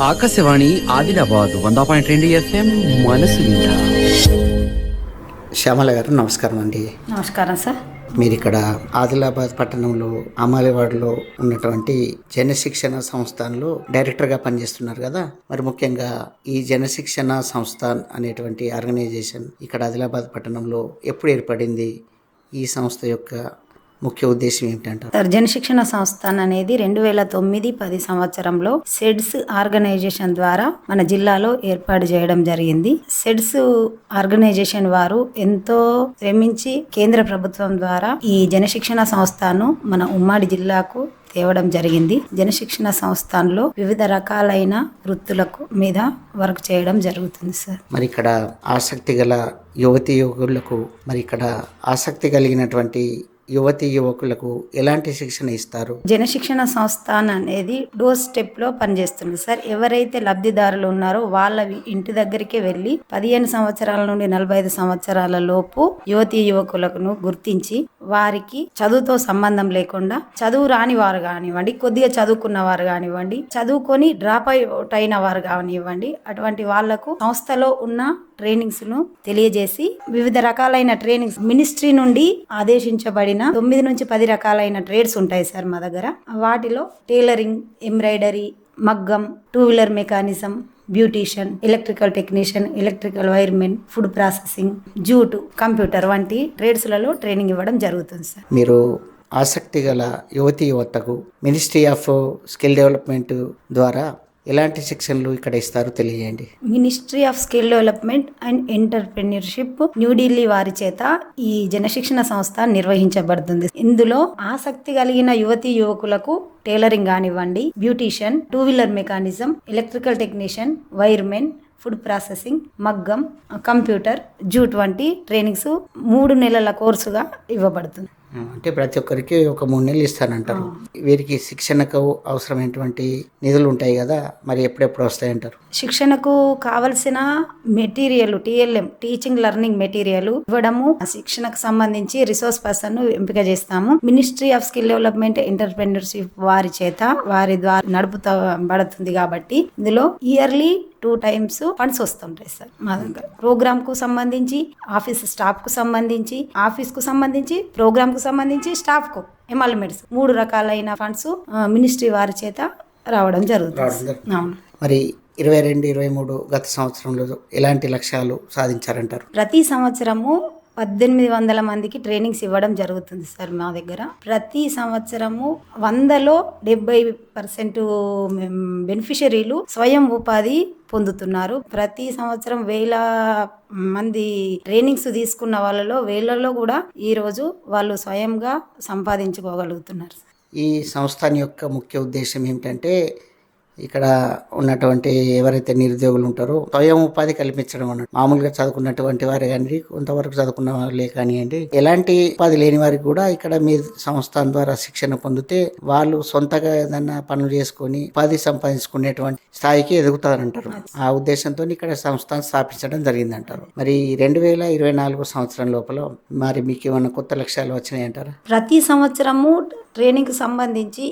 ఆకాశవాణి ఆదిలాబాద్ వంద పాయింట్ రెండు ఎఫ్ఎం మనసు శ్యామల గారు నమస్కారం అండి. నమస్కారం సార్. మీరు ఇక్కడ ఆదిలాబాద్ పట్టణంలో అమాలివాడలో ఉన్నటువంటి జనశిక్షణ సంస్థలో డైరెక్టర్గా పనిచేస్తున్నారు కదా? మరి ముఖ్యంగా ఈ జనశిక్షణ సంస్థ అనేటువంటి ఆర్గనైజేషన్ ఇక్కడ ఆదిలాబాద్ పట్టణంలో ఎప్పుడు ఏర్పడింది? ఈ సంస్థ యొక్క ముఖ్య ఉద్దేశం ఏమిటంటారు సార్ జనశిక్షణ సంస్థాన్ అనేది రెండు వేల తొమ్మిది పది సంవత్సరంలో సెడ్స్ ఆర్గనైజేషన్ ద్వారా మన జిల్లాలో ఏర్పాటు చేయడం జరిగింది. సెడ్స్ ఆర్గనైజేషన్ వారు ఎంతో శ్రమించి కేంద్ర ప్రభుత్వం ద్వారా ఈ జనశిక్షణ సంస్థను మన ఉమ్మడి జిల్లాకు తేవడం జరిగింది. జనశిక్షణ సంస్థలో వివిధ రకాలైన వృత్తులకు మీద వర్క్ చేయడం జరుగుతుంది సార్. మరి ఇక్కడ ఆసక్తి గల యువతి యువకులకు మరి ఇక్కడ ఆసక్తి కలిగినటువంటి యువతి యువకులకు ఎలాంటి శిక్షణ ఇస్తారు? జనశిక్షణ సంస్థాన్ అనేది డోర్ స్టెప్లో పనిచేస్తుంది. సార్ ఎవరైతే లబ్ధిదారులు ఉన్నారో వాళ్ళ ఇంటి దగ్గరికి వెళ్ళి పదిహేను సంవత్సరాల నుండి నలభై ఐదు సంవత్సరాల లోపు యువతి యువకులను గుర్తించి వారికి చదువుతో సంబంధం లేకుండా చదువు రాని వారు కానివ్వండి కొద్దిగా చదువుకున్న వారు కానివ్వండి చదువుకొని డ్రాప్ అవుట్ అయిన వారు కానివ్వండి అటువంటి వాళ్ళకు సంస్థలో ఉన్న ట్రైనింగ్స్ను తెలియజేసి వివిధ రకాలైన ట్రైనింగ్స్ మినిస్ట్రీ నుండి రకాలైన తొమ్మిది నుంచి పది రకాలైన ట్రేడ్స్ ఉంటాయి సార్ మా దగ్గర. వాటిలో టైలరింగ్ ఎంబ్రాయిడరీ మగ్గం two wheeler mechanism beautician electrical technician electrical wiremen food processing jute computer వంటి ట్రేడ్స్లలో ట్రైనింగ్ ఇవ్వడం జరుగుతుంది సార్. మీరు ఆసక్తి గల యువతి యువతకు మినిస్ట్రీ ఆఫ్ స్కిల్ డెవలప్మెంట్ ద్వారా ఎలాంటి శిక్షణలు ఇక్కడ ఇస్తారో తెలియజేయండి? Ministry of skill development and entrepreneurship New Delhi వారి చేత ఈ జనశిక్షణ సంస్థ నిర్వహించబడుతుంది. ఇందులో ఆసక్తి కలిగిన యువతి యువకులకు టైలరింగ్ కానివ్వండి beautician two wheeler mechanism electrical technician wiremen food processing మగ్గం కంప్యూటర్ జూట్ వంటి ట్రైనింగ్స్ మూడు నెలల కోర్సుగా ఇవ్వబడుతుంది. అంటే ప్రతి ఒక్కరికి ఒక మూడు నెలలు ఇస్తానంటారు. వీరికి శిక్షణకు అవసరమైనటువంటి నిధులు ఉంటాయి కదా మరి ఎప్పుడెప్పుడు వస్తాయంటారు శిక్షణకు కావలసిన material TLM teaching learning material ఇవ్వడము శిక్షణకు సంబంధించి రిసోర్స్ పర్సన్ ఎంపిక చేస్తాము. Ministry of skill development entrepreneurship వారి చేత వారి ద్వారా నడుపుతబడుతుంది కాబట్టి ఇందులో ఇయర్లీ టూ టైమ్స్ ఫండ్స్ వస్తుంటాయి సార్ మా దగ్గర. ప్రోగ్రామ్కు సంబంధించి ఆఫీస్ స్టాఫ్కు సంబంధించి ఆఫీస్కు సంబంధించి ప్రోగ్రామ్కు సంబంధించి స్టాఫ్కు ఎమ్మెల్మెంట్స్ మూడు రకాలైన ఫండ్స్ మినిస్ట్రీ వారి చేత రావడం జరుగుతుంది. అవును. మరి ఇరవై రెండు ఇరవై మూడు గత సంవత్సరంలో ఎలాంటి లక్ష్యాలు సాధించారంటారు? ప్రతి సంవత్సరము పద్దెనిమిది వందల మందికి ట్రైనింగ్స్ ఇవ్వడం జరుగుతుంది సార్ మా దగ్గర. ప్రతి సంవత్సరము వందలో డెబ్బై పర్సెంట్ బెనిఫిషరీలు స్వయం ఉపాధి పొందుతున్నారు. ప్రతి సంవత్సరం వేల మంది ట్రైనింగ్స్ తీసుకున్న వాళ్ళలో వేలలో కూడా ఈరోజు వాళ్ళు స్వయంగా సంపాదించుకోగలుగుతున్నారు ఈ సంస్థ యొక్క ముఖ్య ఉద్దేశం ఏమిటంటే ఇక్కడ ఉన్నటువంటి ఎవరైతే నిరుద్యోగులు ఉంటారో స్వయం ఉపాధి కల్పించడం అన్నట్టు. మామూలుగా చదువుకున్నటువంటి వారే కానీ కొంతవరకు చదువుకున్న వాళ్ళే కానివ్వండి ఎలాంటి ఉపాధి లేని వారికి కూడా ఇక్కడ మీ సంస్థ ద్వారా శిక్షణ పొందితే వాళ్ళు సొంతగా ఏదైనా పనులు చేసుకొని ఉపాధి సంపాదించుకునేటువంటి స్థాయికి ఎదుగుతారంటారు. ఆ ఉద్దేశంతో ఇక్కడ సంస్థను స్థాపించడం జరిగిందంటారు. మరి రెండు వేల ఇరవై నాలుగు సంవత్సరం లోపల మరి మీకు ఏమైనా కొత్త లక్ష్యాలు వచ్చినాయి అంటారా ప్రతి సంవత్సరము ట్రైనింగ్ సంబంధించి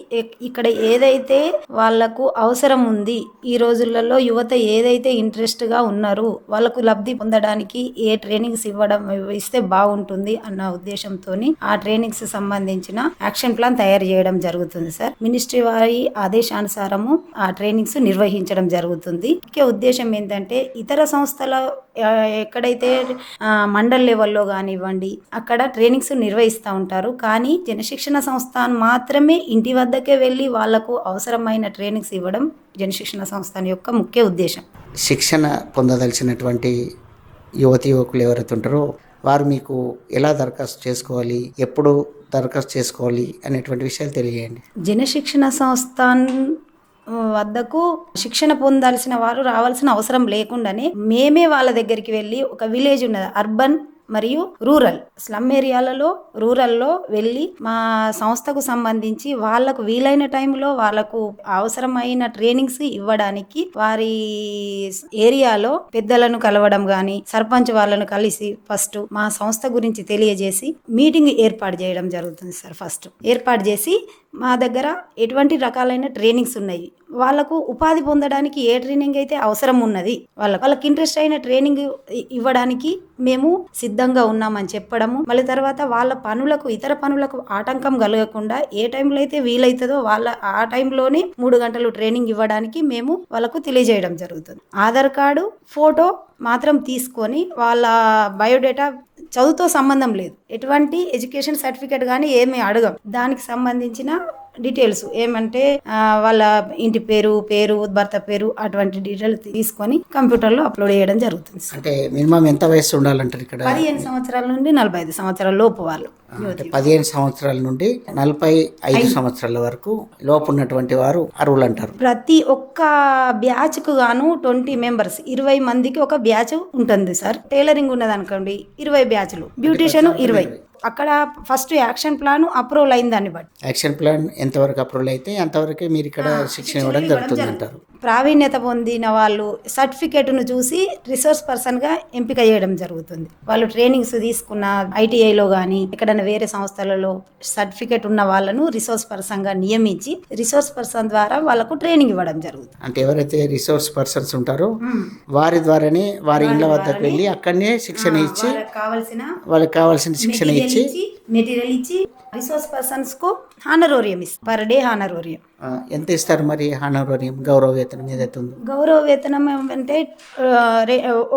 ఇక్కడ ఏదైతే వాళ్ళకు అవసరం ఉంది ఈ రోజులలో యువత ఏదైతే ఇంట్రెస్ట్గా ఉన్నారు వాళ్ళకు లబ్ధి పొందడానికి ఏ ట్రైనింగ్స్ ఇవ్వడం ఇస్తే బాగుంటుంది అన్న ఉద్దేశంతో ఆ ట్రైనింగ్స్ సంబంధించిన యాక్షన్ ప్లాన్ తయారు చేయడం జరుగుతుంది సార్. మినిస్ట్రీ వారి ఆదేశానుసారము ఆ ట్రైనింగ్స్ నిర్వహించడం జరుగుతుంది. ముఖ్య ఉద్దేశం ఏంటంటే ఇతర సంస్థల ఎక్కడైతే మండల్ లెవెల్లో కానివ్వండి అక్కడ ట్రైనింగ్స్ నిర్వహిస్తూ ఉంటారు. కానీ జనశిక్షణ సంస్థ మాత్రమే ఇంటి వద్దకే వెళ్ళి వాళ్ళకు అవసరమైన ట్రైనింగ్స్ ఇవ్వడం జనశిక్షణ సంస్థ యొక్క ముఖ్య ఉద్దేశం. శిక్షణ పొందదలిచినటువంటి యువతి యువకులు ఎవరైతే ఉంటారో వారు మీకు ఎలా దరఖాస్తు చేసుకోవాలి ఎప్పుడు దరఖాస్తు చేసుకోవాలి అనేటువంటి విషయాలు తెలియజేయండి. జనశిక్షణ సంస్థ వద్దకు శిక్షణ పొందాల్సిన వారు రావాల్సిన అవసరం లేకుండానే మేమే వాళ్ళ దగ్గరికి వెళ్ళి ఒక విలేజ్ ఉన్నది అర్బన్ మరియు రూరల్. స్లమ్ ఏరియాలలో రూరల్లో వెళ్ళి మా సంస్థకు సంబంధించి వాళ్ళకు వీలైన టైంలో వాళ్ళకు అవసరమైన ట్రైనింగ్స్ ఇవ్వడానికి వారి ఏరియాలో పెద్దలను కలవడం కానీ సర్పంచ్ వాళ్ళను కలిసి ఫస్ట్ మా సంస్థ గురించి తెలియజేసి మీటింగ్ ఏర్పాటు చేయడం జరుగుతుంది సార్ ఫస్ట్. ఏర్పాటు చేసి మా దగ్గర ఎటువంటి రకాలైన ట్రైనింగ్స్ ఉన్నాయి. వాళ్ళకు ఉపాధి పొందడానికి ఏ ట్రైనింగ్ అయితే అవసరం ఉన్నది వాళ్ళ వాళ్ళకి ఇంట్రెస్ట్ అయిన ట్రైనింగ్ ఇవ్వడానికి మేము సిద్ధంగా ఉన్నామని చెప్పడము. మళ్ళీ తర్వాత వాళ్ళ పనులకు ఇతర పనులకు ఆటంకం కలగకుండా ఏ టైంలో అయితే వీలైతుందో వాళ్ళ ఆ టైంలోనే మూడు గంటలు ట్రైనింగ్ ఇవ్వడానికి మేము వాళ్ళకు తెలియజేయడం జరుగుతుంది. ఆధార్ కార్డు ఫోటో మాత్రం తీసుకొని వాళ్ళ బయోడేటా చదువుతో సంబంధం లేదు. ఎటువంటి ఎడ్యుకేషన్ సర్టిఫికేట్ కానీ ఏమీ అడగం. దానికి సంబంధించిన డీటెయిల్స్ ఏమంటే వాళ్ళ ఇంటి పేరు పేరు భర్త పేరు అటువంటి డీటెయిల్స్ తీసుకొని కంప్యూటర్లో అప్లోడ్ చేయడం జరుగుతుంది. అంటే మినిమం ఎంత వయసు ఉండాలంటారు ఇక్కడ? పదిహేను సంవత్సరాల నుండి నలభై ఐదు సంవత్సరాల లోపు వాళ్ళు. పదిహేను సంవత్సరాల నుండి నలభై ఐదు సంవత్సరాల వరకు లోపు ఉన్నటువంటి వారు అర్హులు అంటారు. ప్రతి ఒక్క బ్యాచ్కు గాను ట్వంటీ మెంబర్స్ ఇరవై మందికి ఒక బ్యాచ్ ఉంటుంది సార్. టైలరింగ్ ఉన్నది అనుకోండి ఇరవై బ్యాచ్లు. బ్యూటిషియన్ ఇరవై. అక్కడ ఫస్ట్ యాక్షన్ ప్లాన్ అప్రూవల్ అయింది దాన్ని బట్టి. యాక్షన్ ప్లాన్ ఎంతవరకు అప్రూవల్ అయితే అంతవరకే మీరు ఇక్కడ శిక్షణ ఇవ్వడం జరుగుతుంది అంటారు ప్రావీణ్యత పొందిన వాళ్ళు సర్టిఫికేట్ను చూసి రిసోర్స్ పర్సన్గా ఎంపిక చేయడం జరుగుతుంది. వాళ్ళు ట్రైనింగ్స్ తీసుకున్న ఐటీఐలో కానీ ఎక్కడైనా వేరే సంస్థలలో సర్టిఫికేట్ ఉన్న వాళ్ళను రిసోర్స్ పర్సన్గా నియమించి రిసోర్స్ పర్సన్ ద్వారా వాళ్ళకు ట్రైనింగ్ ఇవ్వడం జరుగుతుంది. అంటే ఎవరైతే రిసోర్స్ పర్సన్స్ ఉంటారో వారి ద్వారానే వారి ఇళ్ళ వద్దకు వెళ్ళి అక్కడనే శిక్షణ ఇచ్చి వాళ్ళకి కావాల్సిన వాళ్ళకి కావాల్సిన శిక్షణ ఇచ్చి మెటీరియల్ ఇచ్చి రిసోర్స్ పర్సన్స్కు హానరోరియం ఇస్తారు పర్ డే హానరోరియం. ఎంత ఇస్తారు మరి హానరోరియం గౌరవ వేతనం ఏదైతే ఉందో? గౌరవ వేతనం ఏమంటే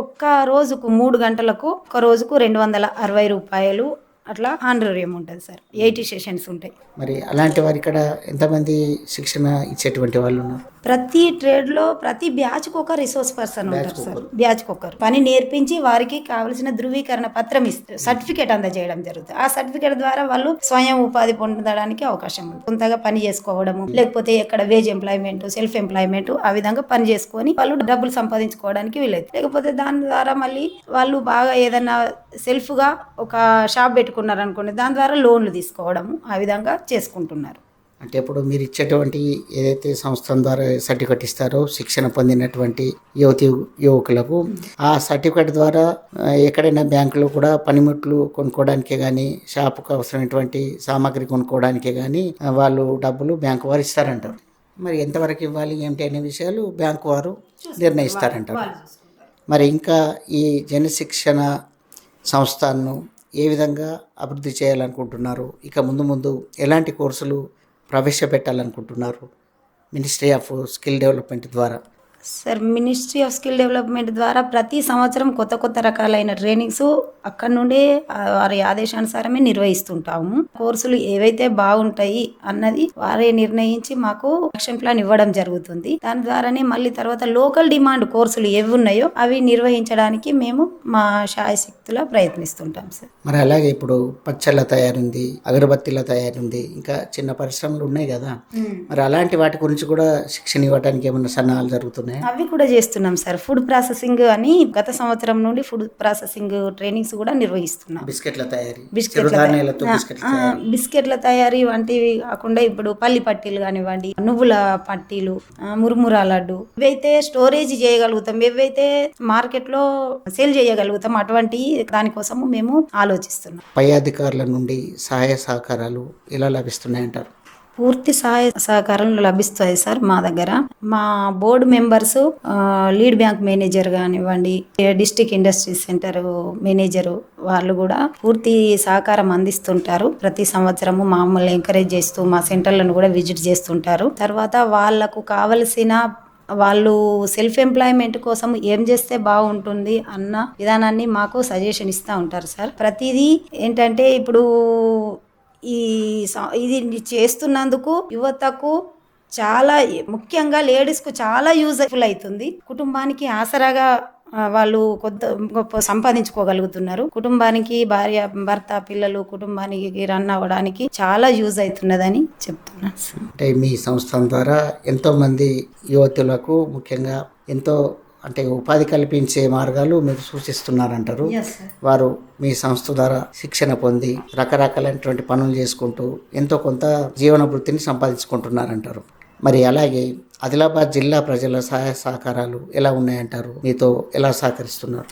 ఒక్క రోజుకు మూడు గంటలకు ఒక రోజుకు రెండు వందల అరవై రూపాయలు అట్లా హానరోరియం ఉంటుంది సార్. ఎయిటీ సెషన్స్ ఉంటాయి. మరి అలాంటి వారు ఇక్కడ ఎంతమంది శిక్షణ ఇచ్చేటువంటి వాళ్ళు ఉన్నారు? ప్రతి ట్రేడ్లో ప్రతి బ్యాచ్కు ఒక రిసోర్స్ పర్సన్ ఉంటారు సార్. బ్యాచ్ ఒకరు. పని నేర్పించి వారికి కావలసిన ధృవీకరణ పత్రం ఇస్తారు సర్టిఫికేట్ అందజేయడం జరుగుతుంది. ఆ సర్టిఫికేట్ ద్వారా వాళ్ళు స్వయం ఉపాధి పొందడానికి అవకాశం ఉంది సొంతగా పని చేసుకోవడము లేకపోతే ఎక్కడ వేజ్ ఎంప్లాయ్మెంట్ సెల్ఫ్ ఎంప్లాయ్మెంట్ ఆ విధంగా పని చేసుకొని వాళ్ళు డబ్బులు సంపాదించుకోవడానికి వీలైతే. లేకపోతే దాని ద్వారా మళ్ళీ వాళ్ళు బాగా ఏదైనా సెల్ఫ్గా ఒక షాప్ పెట్టుకున్నారు అనుకోండి దాని ద్వారా లోన్లు తీసుకోవడము ఆ విధంగా చేసుకుంటున్నారు. అంటే ఇప్పుడు మీరు ఇచ్చేటువంటి ఏదైతే సంస్థ ద్వారా సర్టిఫికెట్ ఇస్తారో శిక్షణ పొందినటువంటి యువతి యువకులకు ఆ సర్టిఫికెట్ ద్వారా ఎక్కడైనా బ్యాంకులో కూడా పనిముట్లు కొనుక్కోవడానికే కానీ షాపుకు అవసరమైనటువంటి సామాగ్రి కొనుక్కోవడానికే కానీ వాళ్ళు డబ్బులు బ్యాంకు వారు ఇస్తారంటారు. మరి ఎంతవరకు ఇవ్వాలి ఏమిటి అనే విషయాలు బ్యాంకు వారు నిర్ణయిస్తారంటారు. మరి ఇంకా ఈ జనశిక్షణ సంస్థను ఏ విధంగా అభివృద్ధి చేయాలనుకుంటున్నారు? ఇక ముందు ముందు ఎలాంటి కోర్సులు ప్రవేశపెట్టాలనుకుంటున్నారు. మినిస్ట్రీ ఆఫ్ స్కిల్ డెవలప్మెంట్ ద్వారా. Sir ministry of skill development ద్వారా ప్రతి సంవత్సరం కొత్త కొత్త రకాలైన ట్రైనింగ్స్ అక్కడ నుండే వారి ఆదేశానుసారమే నిర్వహిస్తుంటాము. కోర్సులు ఏవైతే బాగుంటాయి అన్నది వారే నిర్ణయించి మాకు యాక్షన్ ప్లాన్ ఇవ్వడం జరుగుతుంది. దాని ద్వారానే మళ్ళీ తర్వాత లోకల్ డిమాండ్ కోర్సులు ఏవి ఉన్నాయో అవి నిర్వహించడానికి మేము మా శాయశక్తులా ప్రయత్నిస్తుంటాం సార్. మరి అలాగే ఇప్పుడు పచ్చళ్ళ తయారుంది అగరబత్తిల తయారుంది ఇంకా చిన్న పరిశ్రమలు ఉన్నాయి కదా. మరి అలాంటి వాటి గురించి కూడా శిక్షణ ఇవ్వడానికి ఏమైనా సన్నాహాలు జరుగుతున్నాయి? అవి కూడా చేస్తున్నాం సార్. ఫుడ్ ప్రాసెసింగ్ అని గత సంవత్సరం నుండి ఫుడ్ ప్రాసెసింగ్ ట్రైనింగ్స్ కూడా నిర్వహిస్తున్నాం. బిస్కెట్ల తయారీ బిస్కెట్ల బిస్కెట్ల తయారీ. వంటివి కాకుండా ఇప్పుడు పల్లి పట్టీలు కానివ్వండి నువ్వుల పట్టీలు మురుమురా లడ్డు ఇవైతే స్టోరేజ్ చేయగలుగుతాం. ఏవైతే మార్కెట్లో సేల్ చేయగలుగుతాం. అటువంటి దానికోసము మేము ఆలోచిస్తున్నాం. పై అధికారుల నుండి సహాయ సహకారాలు ఎలా లభిస్తున్నాయంటారు? పూర్తి సహాయ సహకారాలు లభిస్తాయి సార్ మా దగ్గర. మా board members lead bank manager కానివ్వండి డిస్టిక్ ఇండస్ట్రీ సెంటర్ మేనేజరు వాళ్ళు కూడా పూర్తి సహకారం అందిస్తుంటారు. ప్రతి సంవత్సరము మమ్మల్ని ఎంకరేజ్ చేస్తూ మా సెంటర్లను కూడా విజిట్ చేస్తుంటారు. తర్వాత వాళ్ళకు కావలసిన వాళ్ళు సెల్ఫ్ ఎంప్లాయ్మెంట్ కోసం ఏం చేస్తే బాగుంటుంది అన్న విధానాన్ని మాకు సజెషన్ ఇస్తూ ఉంటారు సార్. ప్రతిదీ ఏంటంటే ఇప్పుడు ఈ ఇది చేస్తున్నందుకు యువతకు చాలా ముఖ్యంగా లేడీస్కు చాలా యూజ్ఫుల్ అవుతుంది కుటుంబానికి ఆసరాగా వాళ్ళు కొద్ది గొప్ప సంపాదించుకోగలుగుతున్నారు. కుటుంబానికి భార్య భర్త పిల్లలు కుటుంబానికి రన్ అవ్వడానికి చాలా యూజ్ అవుతున్నదని చెప్తున్నాను అంటే మీ సంస్థ ద్వారా ఎంతోమంది యువతులకు ముఖ్యంగా ఎంతో అంటే ఉపాధి కల్పించే మార్గాలు మీరు సూచిస్తున్నారంటారు. వారు మీ సంస్థ ద్వారా శిక్షణ పొంది రకరకాలైనటువంటి పనులు చేసుకుంటూ ఎంతో కొంత జీవన వృత్తిని సంపాదించుకుంటున్నారంటారు. మరి అలాగే ఆదిలాబాద్ జిల్లా ప్రజల సహాయ సహకారాలు ఎలా ఉన్నాయంటారు? మీతో ఎలా సహకరిస్తున్నారు?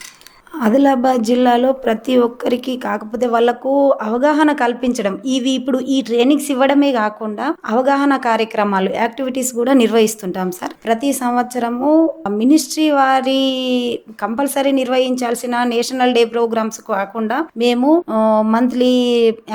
ఆదిలాబాద్ జిల్లాలో ప్రతి ఒక్కరికి కాకపోతే వాళ్ళకు అవగాహన కల్పించడం. ఇవి ఇప్పుడు ఈ ట్రైనింగ్స్ ఇవ్వడమే కాకుండా అవగాహన కార్యక్రమాలు యాక్టివిటీస్ కూడా నిర్వహిస్తుంటాం సార్. ప్రతి సంవత్సరము మినిస్ట్రీ వారి కంపల్సరీ నిర్వహించాల్సిన నేషనల్ డే ప్రోగ్రామ్స్ కాకుండా మేము మంత్లీ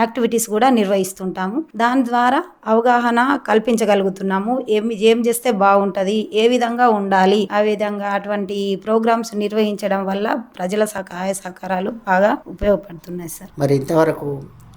యాక్టివిటీస్ కూడా నిర్వహిస్తుంటాము. దాని ద్వారా అవగాహన కల్పించగలుగుతున్నాము. ఏమి ఏం చేస్తే బాగుంటది ఏ విధంగా ఉండాలి ఆ విధంగా అటువంటి ప్రోగ్రామ్స్ నిర్వహించడం వల్ల ప్రజల సహాయ సహకారాలు బాగా ఉపయోగపడుతున్నాయి సార్. మరి ఇంతవరకు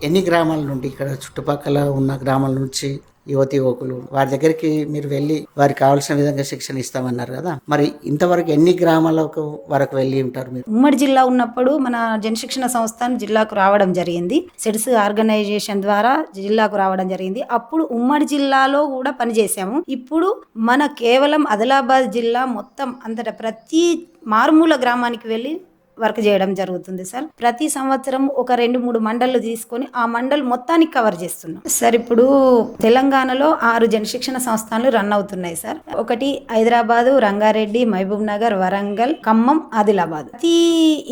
ఎన్ని గ్రామాల నుండి ఇక్కడ చుట్టుపక్కల ఉన్న గ్రామాల నుంచి యువతి యువకులు వారి దగ్గరికి మీరు వెళ్ళి వారికి కావాల్సిన విధంగా శిక్షణ ఇస్తామన్నారు కదా. మరి ఇంతవరకు ఎన్ని గ్రామాలకు వరకు వెళ్ళి ఉంటారు మీరు? ఉమ్మడి జిల్లా ఉన్నప్పుడు మన జనశిక్షణ సంస్థ జిల్లాకు రావడం జరిగింది. సెడ్స్ ఆర్గనైజేషన్ ద్వారా జిల్లాకు రావడం జరిగింది. అప్పుడు ఉమ్మడి జిల్లాలో కూడా పనిచేసాము ఇప్పుడు మన కేవలం ఆదిలాబాద్ జిల్లా మొత్తం అంతటా ప్రతి మారుమూల గ్రామానికి వెళ్ళి వర్క్ చేయడం జరుగుతుంది సార్. ప్రతి సంవత్సరం ఒక రెండు మూడు మండళ్ళు తీసుకొని ఆ మండల్ మొత్తానికి కవర్ చేస్తున్నాం. సార్ ఇప్పుడు తెలంగాణలో ఆరు జనశిక్షణ సంస్థలు రన్ అవుతున్నాయి సార్. ఒకటి హైదరాబాదు రంగారెడ్డి మహబూబ్ నగర్ వరంగల్ ఖమ్మం ఆదిలాబాద్. ప్రతి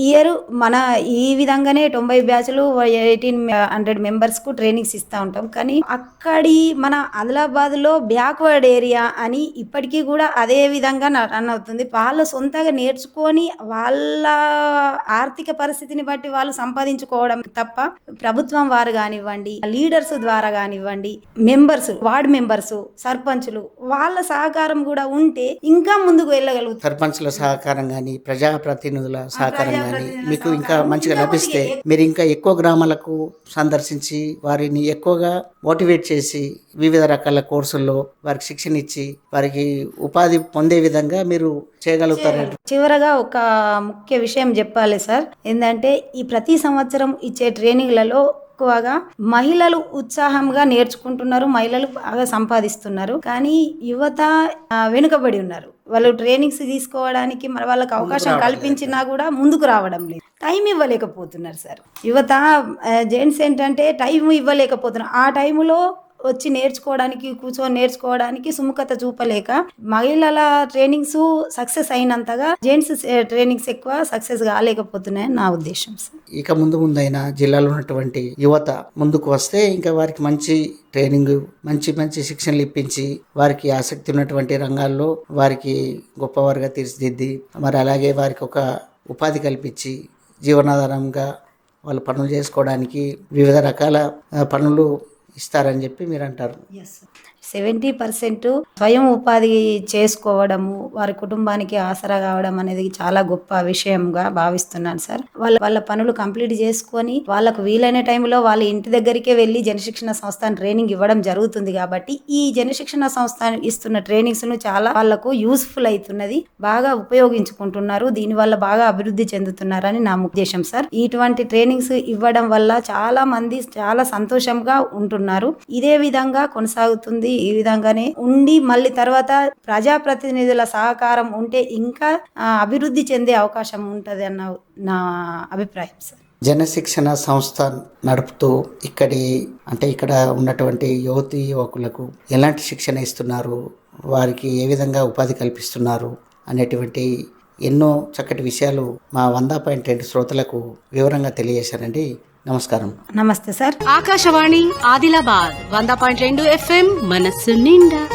ఇయర్ మన ఈ విధంగానే తొంభై బ్యాచ్లు ఎయిటీన్ హండ్రెడ్ మెంబర్స్కు ట్రైనింగ్స్ ఇస్తూ ఉంటాం. కానీ అక్కడి మన ఆదిలాబాద్లో బ్యాక్వర్డ్ ఏరియా అని ఇప్పటికీ కూడా అదే విధంగా రన్ అవుతుంది. వాళ్ళ సొంతగా నేర్చుకొని వాళ్ళ ఆర్థిక పరిస్థితిని బట్టి వాళ్ళు సంపాదించుకోవడం తప్ప ప్రభుత్వం వారు కానివ్వండి లీడర్స్ ద్వారా కానివ్వండి మెంబర్స్ వార్డ్ మెంబర్స్ సర్పంచులు వాళ్ళ సహకారం కూడా ఉంటే ఇంకా ముందుకు వెళ్ళగలుగుతారు. సర్పంచ్ల సహకారం కానీ ప్రజాప్రతినిధుల సహకారం కానీ మీకు ఇంకా మంచిగా లభిస్తే మీరు ఇంకా ఎక్కువ గ్రామాలకు సందర్శించి వారిని ఎక్కువగా మోటివేట్ చేసి వివిధ రకాల కోర్సుల్లో వారికి శిక్షణ ఇచ్చి వారికి ఉపాధి పొందే విధంగా మీరు చేయగలుగుతారు చివరగా ఒక ముఖ్య విషయం చెప్పాలి సార్. ఏంటంటే ఈ ప్రతి సంవత్సరం ఇచ్చే ట్రైనింగ్లలో ఎక్కువగా మహిళలు ఉత్సాహంగా నేర్చుకుంటున్నారు మహిళలు బాగా సంపాదిస్తున్నారు. కానీ యువత వెనుకబడి ఉన్నారు. వాళ్ళు ట్రైనింగ్స్ తీసుకోవడానికి మరి వాళ్ళకి అవకాశం కల్పించినా కూడా ముందుకు రావడం లేదు. టైం ఇవ్వలేకపోతున్నారు సార్. యువత జెంట్స్ ఏంటంటే టైం ఇవ్వలేకపోతున్నారు. ఆ టైంలో వచ్చి నేర్చుకోవడానికి కూర్చొని నేర్చుకోవడానికి సుముఖత చూపలేక మహిళల ట్రైనింగ్స్ సక్సెస్ అయినంతగా జెంట్స్ ట్రైనింగ్స్ ఎక్కువ సక్సెస్ కాలేకపోతున్నాయని నా ఉద్దేశం ఇక ముందు ముందైనా జిల్లాలో ఉన్నటువంటి యువత ముందుకు వస్తే ఇంకా వారికి మంచి ట్రైనింగ్ మంచి మంచి శిక్షణలు ఇప్పించి వారికి ఆసక్తి ఉన్నటువంటి రంగాల్లో వారికి గొప్పవారుగా తీర్చిదిద్ది మరి అలాగే వారికి ఒక ఉపాధి కల్పించి జీవనాధారంగా వాళ్ళు పనులు చేసుకోవడానికి వివిధ రకాల పనులు ఇస్తారని చెప్పి మీరు అంటారు సెవెంటీ పర్సెంట్ స్వయం ఉపాధి చేసుకోవడము వారి కుటుంబానికి ఆసరా కావడం అనేది చాలా గొప్ప విషయంగా భావిస్తున్నాను సార్. వాళ్ళ వాళ్ళ పనులు కంప్లీట్ చేసుకొని వాళ్ళకు వీలైన టైంలో వాళ్ళ ఇంటి దగ్గరికే వెళ్ళి జనశిక్షణ సంస్థ ట్రైనింగ్ ఇవ్వడం జరుగుతుంది కాబట్టి ఈ జనశిక్షణ సంస్థ ఇస్తున్న ట్రైనింగ్స్ను చాలా వాళ్ళకు యూస్ఫుల్ అవుతున్నది బాగా ఉపయోగించుకుంటున్నారు దీని వల్ల బాగా అభివృద్ధి చెందుతున్నారని నా ఉద్దేశం సార్. ఇటువంటి ట్రైనింగ్స్ ఇవ్వడం వల్ల చాలా మంది చాలా సంతోషంగా ఉంటున్నారు. ఇదే విధంగా కొనసాగుతుంది. ఈ విధంగానే ఉండి మళ్ళీ తర్వాత ప్రజాప్రతినిధుల సహకారం ఉంటే ఇంకా అభివృద్ధి చెందే అవకాశం ఉంటుంది అన్న నా అభిప్రాయం సార్. జనశిక్షణ సంస్థ నడుపుతూ ఇక్కడి అంటే ఇక్కడ ఉన్నటువంటి యువతి యువకులకు ఎలాంటి శిక్షణ ఇస్తున్నారు? వారికి ఏ విధంగా ఉపాధి కల్పిస్తున్నారు? అనేటువంటి ఎన్నో చక్కటి విషయాలు మా వంద పాయింట్ రెండు శ్రోతలకు వివరంగా తెలియజేశారండి. నమస్కారం. నమస్తే సార్. ఆకాశవాణి ఆదిలాబాద్ వంద పాయింట్ రెండు ఎఫ్ఎం మనస్సు నిండా.